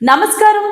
నమస్కారం.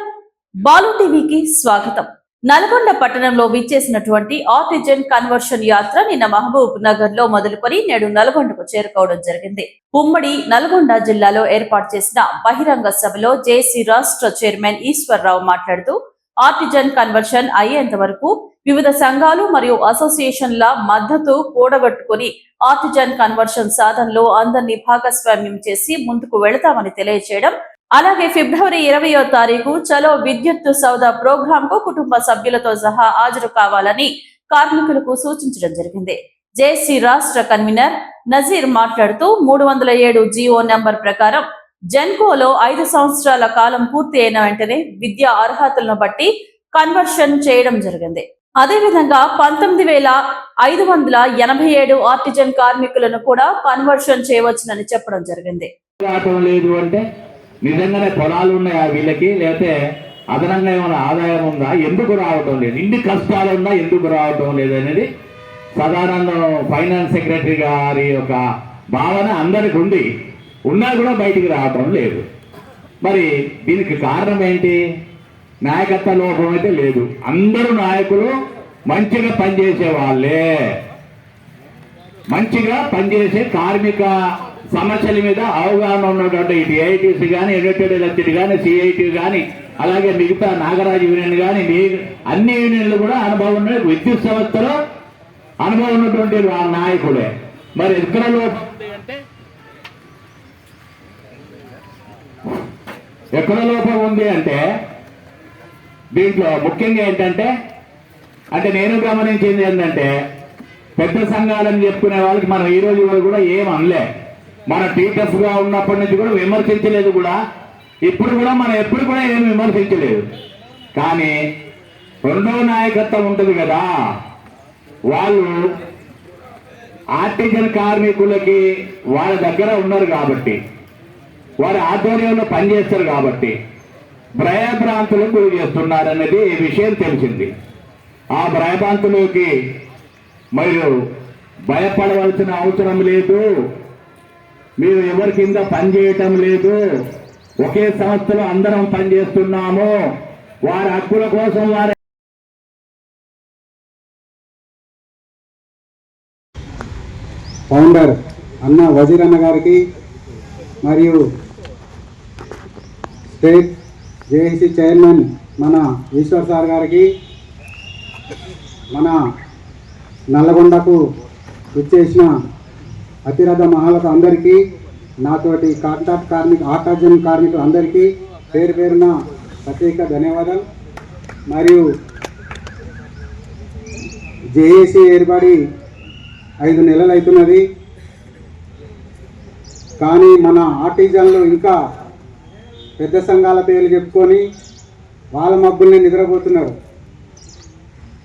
బాలు టీవీకి స్వాగతం. నల్గొండ పట్టణంలో విచ్చేసినటువంటి ఆర్టిజన్ కన్వర్షన్ యాత్ర నిన్న మహబూబ్ నగర్లో మొదలుకొని నేడు నల్గొండకు చేరుకోవడం జరిగింది. ఉమ్మడి నల్గొండ జిల్లాలో ఏర్పాటు చేసిన బహిరంగ సభలో జేసీ రాష్ట్ర చైర్మన్ ఈశ్వర్రావు మాట్లాడుతూ ఆర్టిజన్ కన్వర్షన్ అయ్యేంత వరకు వివిధ సంఘాలు మరియు అసోసియేషన్ల మద్దతు కూడగట్టుకుని ఆర్టిజన్ కన్వర్షన్ సాధనలో అందరినీ భాగస్వామ్యం చేసి ముందుకు వెళతామని తెలియజేయడం అలాగే ఫిబ్రవరి ఇరవయో తారీఖు చలో విద్యుత్ సౌదా ప్రోగ్రాం కు కుటుంబ సభ్యులతో సహా హాజరు కావాలని కార్మికులకు సూచించడం జరిగింది. జేసీ రాష్ట్ర కన్వీనర్ నజీర్ మాట్లాడుతూ మూడు వందల ఏడు జిఓ నెంబర్ ప్రకారం జెన్కోలో ఐదు సంవత్సరాల కాలం పూర్తి అయిన వెంటనే విద్యా అర్హతలను బట్టి కన్వర్షన్ చేయడం జరిగింది. అదేవిధంగా పంతొమ్మిది వేల ఐదు వందల ఎనభై ఏడు ఆర్టిజన్ కార్మికులను కూడా కన్వర్షన్ చేయవచ్చునని చెప్పడం జరిగింది. నిజంగానే పొలాలు ఉన్నాయా వీళ్ళకి? లేకపోతే అదనంగా ఏమైనా ఆదాయం ఉందా? ఎందుకు రావటం లేదు? ఇన్ని కష్టాలు ఉన్నా ఎందుకు రావటం లేదు అనేది సాధారణ ఫైనాన్స్ సెక్రటరీ గారి యొక్క భావన అందరికి ఉంది. ఉన్నా కూడా బయటికి రావటం లేదు. మరి దీనికి కారణం ఏంటి? నాయకత్వ లోపం అయితే లేదు. అందరూ నాయకులు మంచిగా పనిచేసే వాళ్ళే. మంచిగా పనిచేసే కార్మిక సమస్యల మీద అవగాహన ఉన్నటువంటి ఇటు ఏఐటీసీ కానీ యునైటెడ్ ఎలక్టెడ్ కానీ సిఐటి కానీ అలాగే మిగతా నాగరాజు యూనియన్ కానీ మీ- అన్ని యూనియన్లు కూడా అనుభవం ఉన్న విద్యుత్ సంస్థలో అనుభవం ఉన్నటువంటి నాయకుడే నాయకులే. మరి ఎక్కడ లోపం ఉంది అంటే ఎక్కడ లోపం ఉంది అంటే దీంట్లో ముఖ్యంగా ఏంటంటే అంటే నేను గమనించింది ఏంటంటే పెద్ద సంఘాలని చెప్పుకునే వాళ్ళకి మనం ఈ రోజు కూడా ఏం అనలే. మన టీచర్స్గా ఉన్నప్పటి నుంచి కూడా విమర్శించలేదు కూడా. ఇప్పుడు కూడా మనం ఎప్పుడు కూడా ఏం విమర్శించలేదు. కానీ రెండో నాయకత్వం ఉంటుంది కదా. వాళ్ళు ఆర్టిజన్ కార్మికులకి వాళ్ళ దగ్గర ఉన్నారు కాబట్టి వారి ఆధ్వర్యంలో పనిచేస్తారు కాబట్టి భయభ్రాంతులకు గురి చేస్తున్నారనేది ఈ విషయం తెలిసింది. ఆ భయభ్రాంతులకి మీరు భయపడవలసిన అవసరం లేదు. మీరు ఎవరి కింద పనిచేయటం లేదు? ఒకే సంస్థలో అందరం పనిచేస్తున్నాము వారి హక్కుల కోసం వారి ఫౌండర్ అన్న వజీర్ అన్న గారికి మరియు స్టేట్ జేఏసీ చైర్మన్ మన ఈశ్వర్ సార్ గారికి మన నల్లగొండకు విచ్చేసిన అతిరథ మహాలకు అందరికీ నాతోటి కాంట్రాక్ట్ కార్మిక ఆకాశం కార్మికులు అందరికీ పేరు పేరున ప్రత్యేక ధన్యవాదాలు. మరియు జేఏసీ ఏర్పడి ఐదు నెలలు అవుతున్నది. కానీ మన ఆర్టిజన్లు ఇంకా పెద్ద సంఘాల పేర్లు చెప్పుకొని వాళ్ళ మబ్బుల్ని నిద్రపోతున్నారు.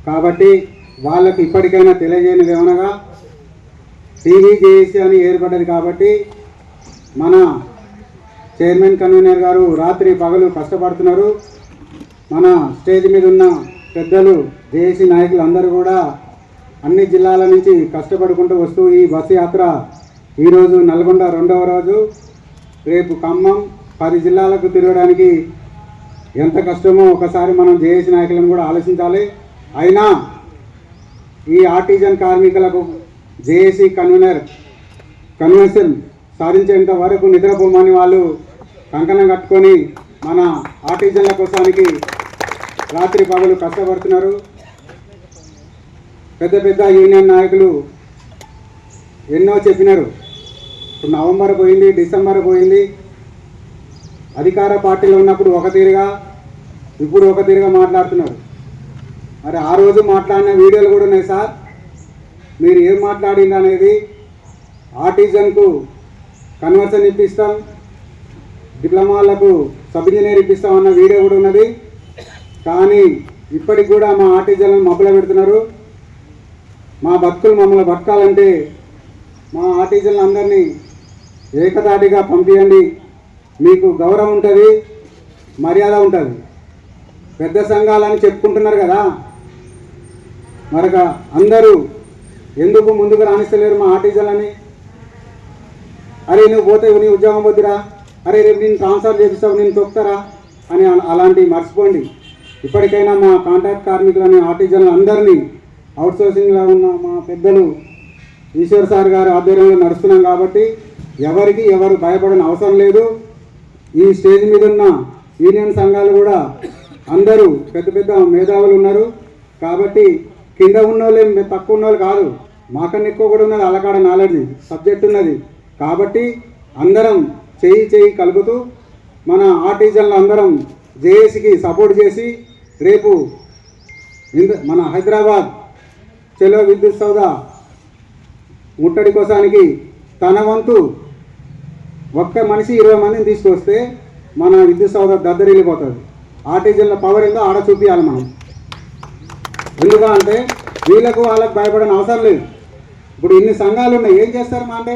కాబట్టి వాళ్ళకు ఇప్పటికైనా తెలియజేయనిది ఏమనగా టీవీ అని ఏర్పడ్డది కాబట్టి మన చైర్మన్ కన్వీనర్ గారు రాత్రి పగలు కష్టపడుతున్నారు. మన స్టేజ్ మీద ఉన్న పెద్దలు జేఏసీ నాయకులు అందరూ కూడా అన్ని జిల్లాల నుంచి కష్టపడుకుంటూ వస్తూ ఈ బస్సు యాత్ర ఈరోజు నల్గొండ రెండవ రోజు. రేపు ఖమ్మం పది జిల్లాలకు తిరగడానికి ఎంత కష్టమో ఒకసారి మనం జేఏసీ నాయకులను కూడా ఆలోచించాలి. అయినా ఈ ఆర్టిజన్ కార్మికులకు జేఏసీ కన్వీనర్ కన్వెన్షన్ సాధించేంత వరకు నిద్రపోమని వాళ్ళు కంకణం కట్టుకొని మన ఆర్టిజన్ల కోసానికి రాత్రి పగలు కష్టపడుతున్నారు. పెద్ద పెద్ద యూనియన్ నాయకులు ఎన్నో చెప్పినారు. ఇప్పుడు నవంబర్ పోయింది డిసెంబర్ పోయింది. అధికార పార్టీలో ఉన్నప్పుడు ఒక తీరుగా ఇప్పుడు ఒక తీరుగా మాట్లాడుతున్నారు. మరి ఆ రోజు మాట్లాడిన వీడియోలు కూడా ఉన్నాయి సార్. మీరు ఏం మాట్లాడింది అనేది ఆర్టిజన్కు కన్వర్షన్ ఇప్పిస్తాం డిప్లొమాలకు సబ్ ఇంజనీర్ ఇప్పిస్తాం అన్న వీడియో కూడా ఉన్నది. కానీ ఇప్పటికి కూడా మా ఆర్టిజన్లను మబ్బులో పెడుతున్నారు. మా భక్తులు మమ్మల్ని బతకాలంటే మా ఆర్టిజన్లు అందరినీ ఏకతాటిగా పంపించండి మీకు గౌరవం ఉంటుంది మర్యాద ఉంటుంది. పెద్ద సంఘాలని చెప్పుకుంటున్నారు కదా. మరొక అందరూ ఎందుకు ముందుకు రాణిస్తలేరు మా ఆర్టిజన్లని? అరే నువ్వు పోతే నీ ఉద్యోగం వద్దురా. అరే రేపు నేను ట్రాన్స్ఫర్ చేపిస్తావు నేను తొక్కుతారా? అని అలాంటివి మర్చిపోండి. ఇప్పటికైనా మా కాంట్రాక్ట్ కార్మికులని ఆర్టిజన్లు అందరినీ అవుట్సోర్సింగ్లో ఉన్న మా పెద్దలు ఈశ్వర్ సార్ గారి ఆధ్వర్యంలో నడుస్తున్నాం కాబట్టి ఎవరికి ఎవరు భయపడని అవసరం లేదు. ఈ స్టేజ్ మీద ఉన్న యూనియన్ సంఘాలు కూడా అందరూ పెద్ద పెద్ద మేధావులు ఉన్నారు. కాబట్టి కింద ఉన్న వాళ్ళు తక్కువ ఉన్నోళ్ళు కాదు. మాకన్నా ఎక్కువ కూడా ఉన్నది అలకాడ నాలెడ్జ్ సబ్జెక్ట్ ఉన్నది. కాబట్టి అందరం చేయి చేయి కలుపుతూ మన ఆర్టిజన్లు అందరం జేఏసీకి సపోర్ట్ చేసి రేపు మన హైదరాబాద్ చెలో విద్యుత్ సౌద ముట్టడి కోసానికి తన వంతు ఒక్క మనిషి ఇరవై మందిని తీసుకొస్తే మన విద్యుత్ సౌద దద్దరిల్లిపోతుంది. ఆర్టిజన్ల పవర్ ఏందో ఆడ చూపించాలి మనం. ఎందుకు అంటే వీళ్ళకు వాళ్ళకు భయపడని అవసరం లేదు. ఇప్పుడు ఇన్ని సంఘాలు ఉన్నాయి ఏం చేస్తారు మా అంటే?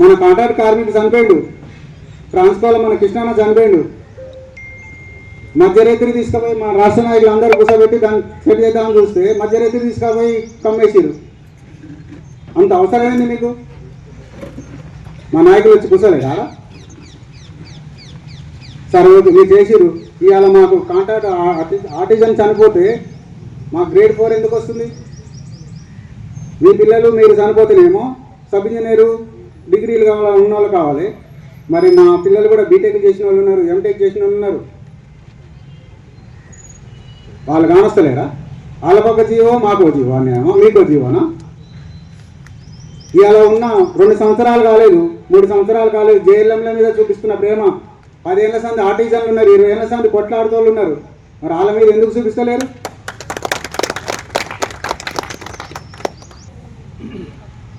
మన కాంట్రాక్ట్ కార్మికుడు చనిపోయాడు. ట్రాన్స్కోలో మన కృష్ణాన్న చనిపోయాడు. మధ్యరేత్రి తీసుకుపోయి మా రాష్ట్ర నాయకులు అందరూ కూర్చోబెట్టి దాన్ని సెట్ చేద్దామని చూస్తే మధ్యరేత్రి తీసుకుపోయి కమ్మేసిరు. అంత అవసరమైంది మీకు? మా నాయకులు వచ్చి కూర్చోలేదా? సరే ఓకే మీరు చేసిరు. ఇవాళ మాకు కాంట్రాక్ట్ ఆర్టిజన్ చనిపోతే మా గ్రేడ్ ఫోర్ ఎందుకు వస్తుంది? మీ పిల్లలు మీరు చనిపోతేనేమో సబ్ ఇంజనీరు డిగ్రీలు కావాలి ఉన్న వాళ్ళు కావాలి. మరి మా పిల్లలు కూడా బీటెక్ చేసిన వాళ్ళు ఉన్నారు ఎంటెక్ చేసిన వాళ్ళు ఉన్నారు. వాళ్ళు కానొస్తలేరా? వాళ్ళకొక జీవో మాకో జీవో అనేమో మీకో జీవోనా? ఇవాళ ఉన్న రెండు సంవత్సరాలు కాలేదు మూడు సంవత్సరాలు కాలేదు జేఎల్ఎంల మీద చూపిస్తున్న ప్రేమ. పదేళ్ళ సంది ఆర్టిజన్లు ఉన్నారు ఇరవై ఏళ్ళ సంది కొట్లాడుతోళ్ళు ఉన్నారు. మరి వాళ్ళ మీద ఎందుకు చూపిస్తలేరు?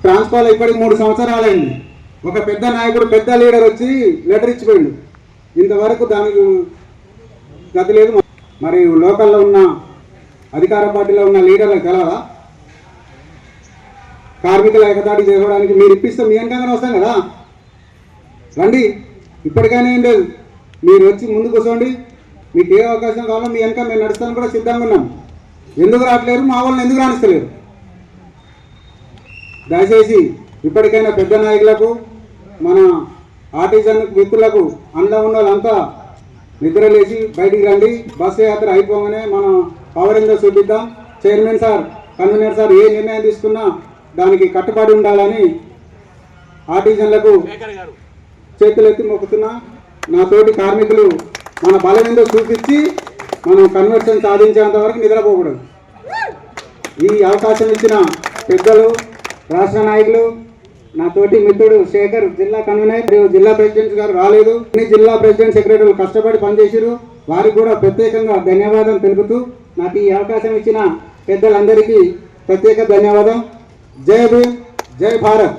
ట్రాన్స్ఫర్ ఇప్పటికి మూడు సంవత్సరాలైంది. ఒక పెద్ద నాయకుడు పెద్ద లీడర్ వచ్చి లెటర్ ఇచ్చిపోయిండు. ఇంతవరకు దానికి గతి లేదు. మరి లోకల్లో ఉన్న అధికార పార్టీలో ఉన్న లీడర్లకు తెలవదా కార్మికుల ఎగతాటి చేసుకోవడానికి మీరు ఇప్పిస్తే మీ వెనకంగానే వస్తాం కదా? రండి. ఇప్పటికైనా ఏం లేదు. మీరు వచ్చి ముందు కూర్చోండి. మీకు ఏ అవకాశం కావాలో మీ వెనక మేము నడుస్తాను కూడా సిద్ధంగా ఉన్నాం. ఎందుకు రావట్లేరు మా వాళ్ళని ఎందుకు రాణిస్తలేరు దయచేసి ఇప్పటికైనా పెద్ద నాయకులకు మన ఆర్టిజన్ వ్యక్తులకు అండగా ఉన్న వాళ్ళంతా నిద్రలేసి బయటికి రండి. బస్సు యాత్ర అయిపోగానే మనం పవర్ ఏందో చూపిద్దాం. చైర్మన్ సార్ కన్వీనర్ సార్ ఏ నిర్ణయం తీసుకున్నా దానికి కట్టుబడి ఉండాలని ఆర్టిజన్లకు చేతులు ఎత్తి మొక్కుతున్నా నా తోటి కార్మికులు మన బలమేందో చూపించి మనం కన్వర్షన్ సాధించేంత వరకు నిద్రపోకూడదు. ఈ అవకాశం ఇచ్చిన పెద్దలు రాష్ట్ర నాయకులు నా తోటి మిత్రుడు శేఖర్ జిల్లా కన్వీనర్ మరియు జిల్లా ప్రెసిడెంట్ గారు రాలేదు. అన్ని జిల్లా ప్రెసిడెంట్ సెక్రటరీలు కష్టపడి పనిచేశారు వారికి కూడా ప్రత్యేకంగా ధన్యవాదం తెలుపుతూ నాకు ఈ అవకాశం ఇచ్చిన పెద్దలందరికీ ప్రత్యేక ధన్యవాదం. జై భీమ్ జై భారత్.